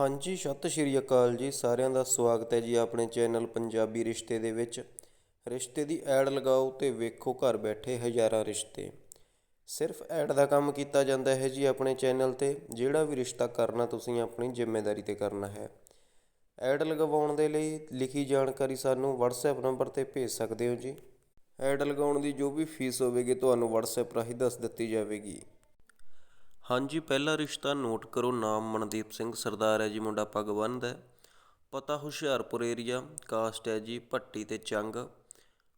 ਹਾਂਜੀ, ਸਤਿ ਸ਼੍ਰੀ ਅਕਾਲ ਜੀ। ਸਾਰਿਆਂ ਦਾ ਸਵਾਗਤ ਹੈ ਜੀ ਆਪਣੇ ਚੈਨਲ ਪੰਜਾਬੀ ਰਿਸ਼ਤੇ ਦੇ ਵਿੱਚ। ਰਿਸ਼ਤੇ ਦੀ ਐਡ ਲਗਾਓ ਤੇ ਵੇਖੋ ਘਰ ਬੈਠੇ ਹਜ਼ਾਰਾਂ ਰਿਸ਼ਤੇ। ਸਿਰਫ ਐਡ ਦਾ ਕੰਮ ਕੀਤਾ ਜਾਂਦਾ ਹੈ ਜੀ ਆਪਣੇ ਚੈਨਲ ਤੇ। ਜਿਹੜਾ ਵੀ ਰਿਸ਼ਤਾ ਕਰਨਾ ਤੁਸੀਂ ਆਪਣੀ ਜ਼ਿੰਮੇਵਾਰੀ ਤੇ ਕਰਨਾ ਹੈ। ਐਡ ਲਗਵਾਉਣ ਦੇ ਲਈ ਲਿਖੀ ਜਾਣਕਾਰੀ ਸਾਨੂੰ WhatsApp ਨੰਬਰ ਤੇ ਭੇਜ ਸਕਦੇ ਹੋ ਜੀ। ਐਡ ਲਗਾਉਣ ਦੀ ਜੋ ਵੀ ਫੀਸ ਹੋਵੇਗੀ, ਤੁਹਾਨੂੰ WhatsApp ਰਾਹੀਂ ਦੱਸ ਦਿੱਤੀ ਜਾਵੇਗੀ। ਹਾਂਜੀ, ਪਹਿਲਾ ਰਿਸ਼ਤਾ ਨੋਟ ਕਰੋ, ਨਾਮ ਮਨਦੀਪ ਸਿੰਘ ਸਰਦਾਰ ਹੈ ਜੀ, ਮੁੰਡਾ ਪੱਗ ਬੰਨ੍ਹਦਾ ਹੈ। ਪਤਾ ਹੁਸ਼ਿਆਰਪੁਰ ਏਰੀਆ ਕਾਸਟ ਹੈ ਜੀ, ਭੱਟੀ ਤੇ ਚੰਗ।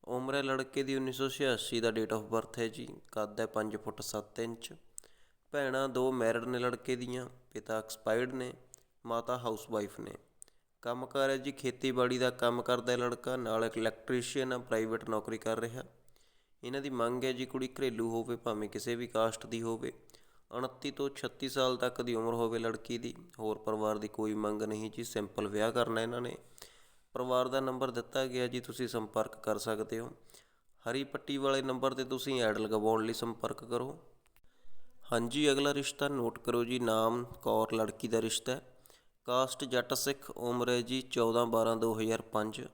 ਉਮਰ ਹੈ ਲੜਕੇ ਦੀ 1986 ਦਾ ਡੇਟ ਆਫ ਬਰਥ ਹੈ ਜੀ, ਕੱਦ ਹੈ 5 ਫੁੱਟ 7 ਇੰਚ। ਭੈਣਾਂ ਦੋ ਮੈਰਿਡ ਨੇ ਲੜਕੇ ਦੀਆਂ, ਪਿਤਾ ਐਕਸਪਾਇਰਡ ਨੇ, ਮਾਤਾ ਹਾਊਸ ਵਾਈਫ ਨੇ। ਕੰਮਕਾਰ ਹੈ ਜੀ, ਖੇਤੀਬਾੜੀ ਦਾ ਕੰਮ ਕਰਦਾ ਹੈ ਲੜਕਾ, ਨਾਲ ਇੱਕ ਇਲੈਕਟ੍ਰੀਸ਼ੀਅਨ ਆ ਪ੍ਰਾਈਵੇਟ ਨੌਕਰੀ ਕਰ ਰਿਹਾ। ਇਹਨਾਂ ਦੀ ਮੰਗ ਹੈ ਜੀ, ਕੁੜੀ ਘਰੇਲੂ ਹੋਵੇ, ਭਾਵੇਂ ਕਿਸੇ ਵੀ ਕਾਸਟ ਦੀ ਹੋਵੇ। 29 ਤੋਂ 36 ਸਾਲ ਤੱਕ ਦੀ ਉਮਰ ਹੋਵੇ ਲੜਕੀ ਦੀ, ਹੋਰ ਪਰਿਵਾਰ ਦੀ ਕੋਈ ਮੰਗ ਨਹੀਂ ਜੀ, ਸਿੰਪਲ ਵਿਆਹ ਕਰਨਾ ਇਹਨਾਂ ਨੇ। ਪਰਿਵਾਰ ਦਾ ਨੰਬਰ ਦਿੱਤਾ ਗਿਆ ਜੀ, ਤੁਸੀਂ ਸੰਪਰਕ ਕਰ ਸਕਦੇ ਹੋ। ਹਰੀ ਪੱਟੀ ਵਾਲੇ ਨੰਬਰ ਤੇ ਤੁਸੀਂ ਐਡ ਲਗਵਾਉਣ ਲਈ ਸੰਪਰਕ ਕਰੋ। ਹਾਂਜੀ, ਅਗਲਾ ਰਿਸ਼ਤਾ ਨੋਟ ਕਰੋ ਜੀ, ਨਾਮ, ਕੌਰ, ਲੜਕੀ ਦਾ ਰਿਸ਼ਤਾ। ਕਾਸਟ ਜੱਟ ਸਿੱਖ, ਉਮਰ ਹੈ ਜੀ 14 12 2005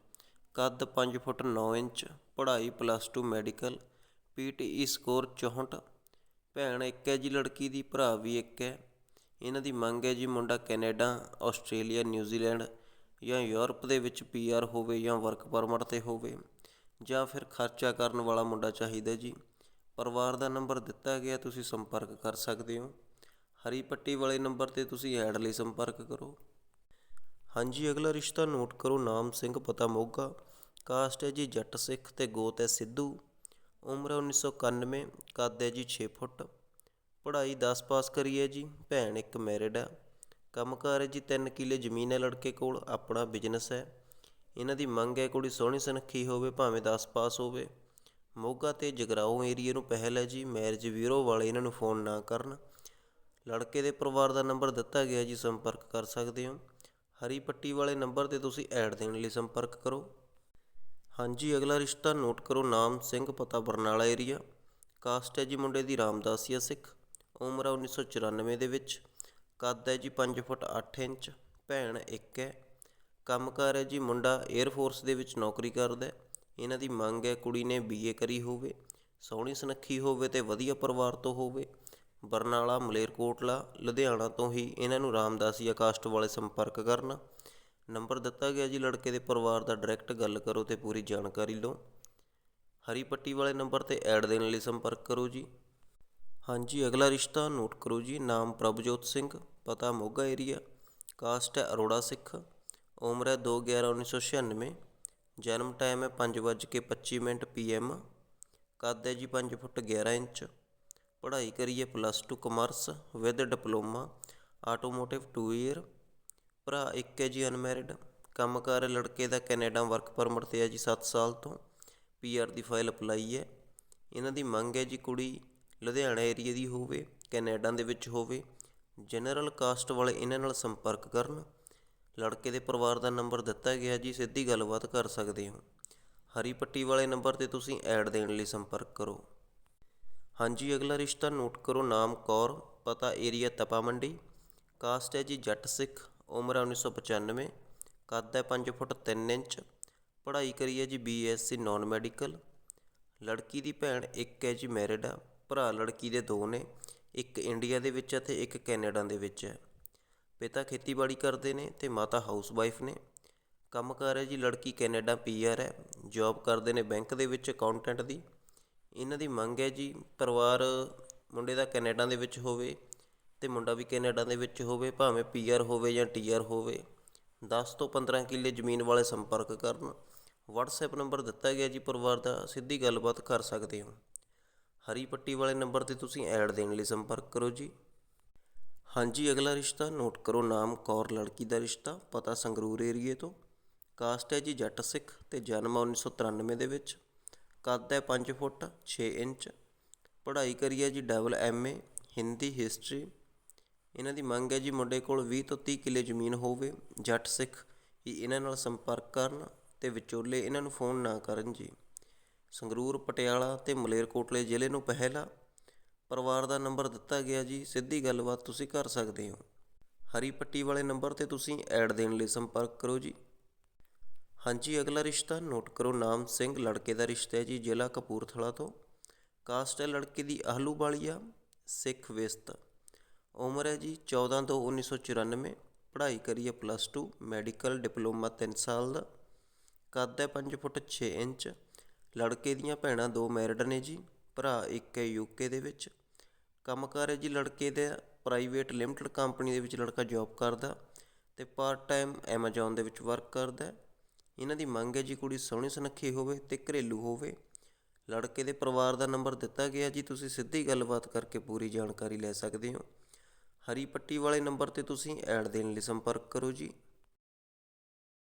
ਕੱਦ 5 ਫੁੱਟ 9 ਇੰਚ, ਪੜ੍ਹਾਈ ਪਲੱਸ 2 ਮੈਡੀਕਲ ਪੀਟੀਈ ਸਕੋਰ 64 ਭੈਣ ਇੱਕ ਹੈ ਜੀ, ਲੜਕੀ ਦੀ, ਭਰਾ ਵੀ ਇੱਕ ਹੈ। ਇਹਨਾਂ ਦੀ ਮੰਗ ਹੈ ਜੀ ਮੁੰਡਾ ਕੈਨੇਡਾ, ਆਸਟ੍ਰੇਲੀਆ ਨਿਊਜ਼ੀਲੈਂਡ ਜਾਂ ਯੂਰਪ ਦੇ ਵਿੱਚ ਪੀਆਰ ਹੋਵੇ ਜਾਂ ਵਰਕ ਪਰਮਿਟ ਤੇ ਹੋਵੇ ਜਾਂ ਫਿਰ ਖਰਚਾ ਕਰਨ ਵਾਲਾ ਮੁੰਡਾ ਚਾਹੀਦਾ ਜੀ। ਪਰਿਵਾਰ ਦਾ ਨੰਬਰ ਦਿੱਤਾ ਗਿਆ, ਤੁਸੀਂ ਸੰਪਰਕ ਕਰ ਸਕਦੇ ਹੋ। ਹਰੀ ਪੱਟੀ ਵਾਲੇ ਨੰਬਰ ਤੇ ਤੁਸੀਂ ਐਡ ਲਈ ਸੰਪਰਕ ਕਰੋ। ਹਾਂਜੀ, ਅਗਲਾ ਰਿਸ਼ਤਾ ਨੋਟ ਕਰੋ, ਨਾਮ ਸਿੰਘ ਪਤਾ ਮੋਗਾ। ਕਾਸਟ ਹੈ ਜੀ ਜੱਟ ਸਿੱਖ ਤੇ ਗੋਤ ਹੈ ਸਿੱਧੂ। ਉਮਰ ਉੱਨੀ ਸੌ ਇਕਾਨਵੇਂ, ਕੱਦ ਹੈ ਜੀ ਛੇ ਫੁੱਟ। ਪੜ੍ਹਾਈ ਦਸ ਪਾਸ ਕਰੀ ਹੈ ਜੀ, ਭੈਣ ਇੱਕ ਮੈਰਿਡ ਹੈ ਕੰਮਕਾਰ ਹੈ ਜੀ ਤਿੰਨ ਕਿੱਲੇ ਜ਼ਮੀਨ ਹੈ ਲੜਕੇ ਕੋਲ, ਆਪਣਾ ਬਿਜ਼ਨਸ ਹੈ। ਇਹਨਾਂ ਦੀ ਮੰਗ ਹੈ ਕੁੜੀ ਸੋਹਣੀ ਸੁਨੱਖੀ ਹੋਵੇ, ਭਾਵੇਂ ਦਸ ਪਾਸ ਹੋਵੇ। ਮੋਗਾ ਤੇ ਜਗਰਾਉਂ ਏਰੀਏ ਨੂੰ ਪਹਿਲ ਹੈ ਜੀ ਮੈਰਿਜ ਬਿਊਰੋ ਵਾਲੇ ਇਹਨਾਂ ਨੂੰ ਫੋਨ ਨਾ ਕਰਨ। ਲੜਕੇ ਦੇ ਪਰਿਵਾਰ ਦਾ ਨੰਬਰ ਦਿੱਤਾ ਗਿਆ ਜੀ, ਸੰਪਰਕ ਕਰ ਸਕਦੇ ਹੋ। ਹਰੀ ਪੱਟੀ ਵਾਲੇ ਨੰਬਰ ਤੇ ਤੁਸੀਂ ਐਡ ਦੇਣ ਲਈ ਸੰਪਰਕ ਕਰੋ। ਹਾਂਜੀ, ਅਗਲਾ ਰਿਸ਼ਤਾ ਨੋਟ ਕਰੋ, ਨਾਮ ਸਿੰਘ, ਪਤਾ ਬਰਨਾਲਾ ਏਰੀਆ ਕਾਸਟ ਹੈ ਜੀ ਮੁੰਡੇ ਦੀ ਰਾਮਦਾਸੀਆ ਸਿੱਖ, ਉਮਰ ਹੈ 1994 ਦੇ ਵਿੱਚ, ਕੱਦ ਹੈ ਜੀ 5 ਫੁੱਟ 8 ਇੰਚ, ਭੈਣ ਇੱਕ ਹੈ, ਕੰਮਕਾਰ ਹੈ ਜੀ ਮੁੰਡਾ 에ਅਰ ਫੋਰਸ ਦੇ ਵਿੱਚ ਨੌਕਰੀ ਕਰਦਾ ਹੈ, ਇਹਨਾਂ ਦੀ ਮੰਗ ਹੈ ਕੁੜੀ ਨੇ ਬੀਏ ਕਰੀ ਹੋਵੇ, ਸੋਹਣੀ ਸੁਨੱਖੀ ਹੋਵੇ ਤੇ ਵਧੀਆ ਪਰਿਵਾਰ ਤੋਂ ਹੋਵੇ, ਬਰਨਾਲਾ, ਮਲੇਰਕੋਟਲਾ, ਲੁਧਿਆਣਾ ਤੋਂ ਹੀ ਇਹਨਾਂ ਨੂੰ ਰਾਮਦਾਸੀਆ ਕਾਸਟ ਵਾਲੇ ਸੰਪਰਕ ਕਰਨ ਨੰਬਰ ਦਿੱਤਾ ਗਿਆ ਜੀ, ਲੜਕੇ ਦੇ ਪਰਿਵਾਰ ਦਾ ਡਾਇਰੈਕਟ ਗੱਲ ਕਰੋ ਤੇ ਪੂਰੀ ਜਾਣਕਾਰੀ ਲਓ। ਹਰੀ ਪੱਟੀ ਵਾਲੇ ਨੰਬਰ ਤੇ ਐਡ ਦੇਣ ਲਈ ਸੰਪਰਕ ਕਰੋ ਜੀ। ਹਾਂਜੀ, ਅਗਲਾ ਰਿਸ਼ਤਾ ਨੋਟ ਕਰੋ ਜੀ, ਨਾਮ ਪ੍ਰਭਜੋਤ ਸਿੰਘ, ਪਤਾ ਮੋਗਾ ਏਰੀਆ ਕਾਸਟ ਹੈ ਅਰੋੜਾ ਸਿੱਖ, ਉਮਰ ਹੈ 2/11/1996 ਜਨਮ ਟਾਈਮ ਹੈ 5:25 ਮਿੰਟ ਪੀਐਮ ਕੱਦ ਹੈ ਜੀ 5 ਫੁੱਟ 11 ਇੰਚ, ਪੜ੍ਹਾਈ ਕਰੀਏ plus 2 commerce with diploma automotive 2 year ਭਰਾ ਇੱਕ ਹੈ ਜੀ ਅਨਮੈਰਿਡ ਕੰਮ ਕੰਮਕਾਰ ਲੜਕੇ ਦਾ ਕੈਨੇਡਾ ਵਰਕ ਪਰਮਿਟ ਤੇ ਹੈ ਜੀ 7 ਸਾਲ ਤੋਂ ਪੀਆਰ ਦੀ ਫਾਈਲ ਅਪਲਾਈ ਹੈ। ਇਹਨਾਂ ਦੀ ਮੰਗ ਹੈ ਜੀ ਕੁੜੀ ਲੁਧਿਆਣਾ ਏਰੀਆ ਦੀ ਹੋਵੇ, ਕੈਨੇਡਾ ਦੇ ਵਿੱਚ ਹੋਵੇ ਜਨਰਲ ਕਾਸਟ ਵਾਲੇ ਇਹਨਾਂ ਨਾਲ ਸੰਪਰਕ ਕਰਨ। ਲੜਕੇ ਦੇ ਪਰਿਵਾਰ ਦਾ ਨੰਬਰ ਦਿੱਤਾ ਗਿਆ ਜੀ, ਸਿੱਧੀ ਗੱਲਬਾਤ ਕਰ ਸਕਦੇ ਹੋ। ਹਰੀ ਪੱਟੀ ਵਾਲੇ ਨੰਬਰ ਤੇ ਤੁਸੀਂ ਐਡ ਦੇਣ ਲਈ ਸੰਪਰਕ ਕਰੋ। ਹਾਂਜੀ, ਅਗਲਾ ਰਿਸ਼ਤਾ ਨੋਟ ਕਰੋ, ਨਾਮ ਕੌਰ, ਪਤਾ ਏਰੀਆ ਤਪਾ ਮੰਡੀ। ਕਾਸਟ ਹੈ ਜੀ ਜੱਟ ਸਿੱਖ। ਉਮਰ ਹੈ 1995 ਕੱਦ ਹੈ 5 ਫੁੱਟ 3 ਇੰਚ, ਪੜ੍ਹਾਈ ਕਰੀ ਹੈ ਜੀ ਬੀਐਸਸੀ ਨਾਨ ਮੈਡੀਕਲ ਲੜਕੀ ਦੀ ਭੈਣ ਇੱਕ ਹੈ ਜੀ ਮੈਰਿਡ ਆ, ਭਰਾ ਲੜਕੀ ਦੇ ਦੋ ਨੇ, ਇੱਕ ਇੰਡੀਆ ਦੇ ਵਿੱਚ ਹੈ ਤੇ ਇੱਕ ਕੈਨੇਡਾ ਦੇ ਵਿੱਚ ਹੈ। ਪਿਤਾ ਖੇਤੀਬਾੜੀ ਕਰਦੇ ਨੇ ਤੇ ਮਾਤਾ ਹਾਊਸ ਵਾਈਫ ਨੇ ਕੰਮਕਾਰ ਹੈ ਜੀ ਲੜਕੀ ਕੈਨੇਡਾ ਪੀਆਰ ਹੈ ਜੌਬ ਕਰਦੇ ਨੇ ਬੈਂਕ ਦੇ ਵਿੱਚ ਅਕਾਊਂਟੈਂਟ ਦੀ। ਇਹਨਾਂ ਦੀ ਮੰਗ ਹੈ ਜੀ ਪਰਿਵਾਰ ਮੁੰਡੇ ਦਾ ਕੈਨੇਡਾ ਦੇ ਵਿੱਚ ਹੋਵੇ ਅਤੇ ਮੁੰਡਾ ਵੀ ਕੈਨੇਡਾ ਦੇ ਵਿੱਚ ਹੋਵੇ, ਭਾਵੇਂ ਪੀਆਰ ਹੋਵੇ ਜਾਂ ਟੀਆਰ ਹੋਵੇ 10 ਤੋਂ 15 ਕਿੱਲੇ ਜ਼ਮੀਨ ਵਾਲੇ ਸੰਪਰਕ ਕਰਨ। WhatsApp ਨੰਬਰ ਦਿੱਤਾ ਗਿਆ ਜੀ ਪਰਿਵਾਰ ਦਾ, ਸਿੱਧੀ ਗੱਲਬਾਤ ਕਰ ਸਕਦੇ ਹੋ। ਹਰੀ ਪੱਟੀ ਵਾਲੇ ਨੰਬਰ ਤੇ ਤੁਸੀਂ ਐਡ ਦੇਣ ਲਈ ਸੰਪਰਕ ਕਰੋ ਜੀ। ਹਾਂਜੀ, ਅਗਲਾ ਰਿਸ਼ਤਾ, ਨੋਟ ਕਰੋ ਨਾਮ, ਕੌਰ, ਲੜਕੀ ਦਾ ਰਿਸ਼ਤਾ, ਪਤਾ ਸੰਗਰੂਰ ਏਰੀਏ ਤੋਂ। ਕਾਸਟ ਹੈ ਜੀ ਜੱਟ ਸਿੱਖ ਤੇ ਜਨਮ 1993 ਦੇ ਵਿੱਚ। ਕੱਦ ਹੈ 5 ਫੁੱਟ 6 ਇੰਚ। ਪੜ੍ਹਾਈ ਕਰੀ ਹੈ ਜੀ ਡਬਲ ਐਮਏ ਹਿੰਦੀ, ਹਿਸਟਰੀ। ਇਹਨਾਂ ਦੀ ਮੰਗ ਹੈ ਜੀ ਮੁੰਡੇ ਕੋਲ ਵੀਹ ਤੋਂ ਤੀਹ ਕਿੱਲੇ ਜ਼ਮੀਨ ਹੋਵੇ, ਜੱਟ ਸਿੱਖ ਹੀ ਇਹਨਾਂ ਨਾਲ ਸੰਪਰਕ ਕਰਨ ਅਤੇ ਵਿਚੋਲੇ ਇਹਨਾਂ ਨੂੰ ਫੋਨ ਨਾ ਕਰਨ ਜੀ। ਸੰਗਰੂਰ, ਪਟਿਆਲਾ ਅਤੇ ਮਲੇਰਕੋਟਲੇ ਜ਼ਿਲ੍ਹੇ ਨੂੰ ਪਹਿਲਾ ਪਰਿਵਾਰ ਦਾ ਨੰਬਰ ਦਿੱਤਾ ਗਿਆ ਜੀ। ਸਿੱਧੀ ਗੱਲਬਾਤ ਤੁਸੀਂ ਕਰ ਸਕਦੇ ਹੋ। ਹਰੀ ਪੱਟੀ ਵਾਲੇ ਨੰਬਰ ਤੇ ਤੁਸੀਂ ਐਡ ਦੇਣ ਲਈ ਸੰਪਰਕ ਕਰੋ ਜੀ। ਹਾਂਜੀ, ਅਗਲਾ ਰਿਸ਼ਤਾ ਨੋਟ ਕਰੋ। ਨਾਮ ਸਿੰਘ, ਲੜਕੇ ਦਾ ਰਿਸ਼ਤਾ ਹੈ ਜੀ ਜ਼ਿਲ੍ਹਾ ਕਪੂਰਥਲਾ ਤੋਂ। ਕਾਸਟ ਹੈ ਲੜਕੇ ਦੀ ਆਹਲੂ ਵਾਲੀਆ ਸਿੱਖ ਵਿਸਤ। ਉਮਰ ਹੈ ਜੀ 14 ਤੋਂ 1994 ਪੜ੍ਹਾਈ ਕਰੀ ਹੈ ਪਲੱਸ ਟੂ ਮੈਡੀਕਲ ਡਿਪਲੋਮਾ ਤਿੰਨ ਸਾਲ ਦਾ। ਕੱਦ ਹੈ ਪੰਜ ਫੁੱਟ ਛੇ ਇੰਚ, ਲੜਕੇ ਦੀਆਂ ਭੈਣਾਂ ਦੋ ਮੈਰਿਡ ਨੇ ਜੀ, ਭਰਾ ਇੱਕ ਹੈ ਯੂਕੇ ਦੇ ਵਿੱਚ। ਕੰਮਕਾਰ ਹੈ ਜੀ ਲੜਕੇ ਦਾ ਪ੍ਰਾਈਵੇਟ ਲਿਮਟਿਡ ਕੰਪਨੀ ਦੇ ਵਿੱਚ ਲੜਕਾ ਜੌਬ ਕਰਦਾ ਤੇ ਪਾਰਟ ਟਾਈਮ ਐਮਾਜ਼ੋਨ ਦੇ ਵਿੱਚ ਵਰਕ ਕਰਦਾ। ਇਹਨਾਂ ਦੀ ਮੰਗ ਹੈ ਜੀ ਕੁੜੀ ਸੋਹਣੀ ਸੁਨੱਖੀ ਹੋਵੇ ਤੇ ਘਰੇਲੂ ਹੋਵੇ। ਲੜਕੇ ਦੇ ਪਰਿਵਾਰ ਦਾ ਨੰਬਰ ਦਿੱਤਾ ਗਿਆ ਜੀ, ਤੁਸੀਂ ਸਿੱਧੀ ਗੱਲਬਾਤ ਕਰਕੇ ਪੂਰੀ ਜਾਣਕਾਰੀ ਲੈ ਸਕਦੇ ਹੋ। ਹਰੀ ਪੱਟੀ ਵਾਲੇ ਨੰਬਰ ਤੇ ਤੁਸੀਂ ਐਡ ਦੇਣ ਲਈ ਸੰਪਰਕ ਕਰੋ ਜੀ।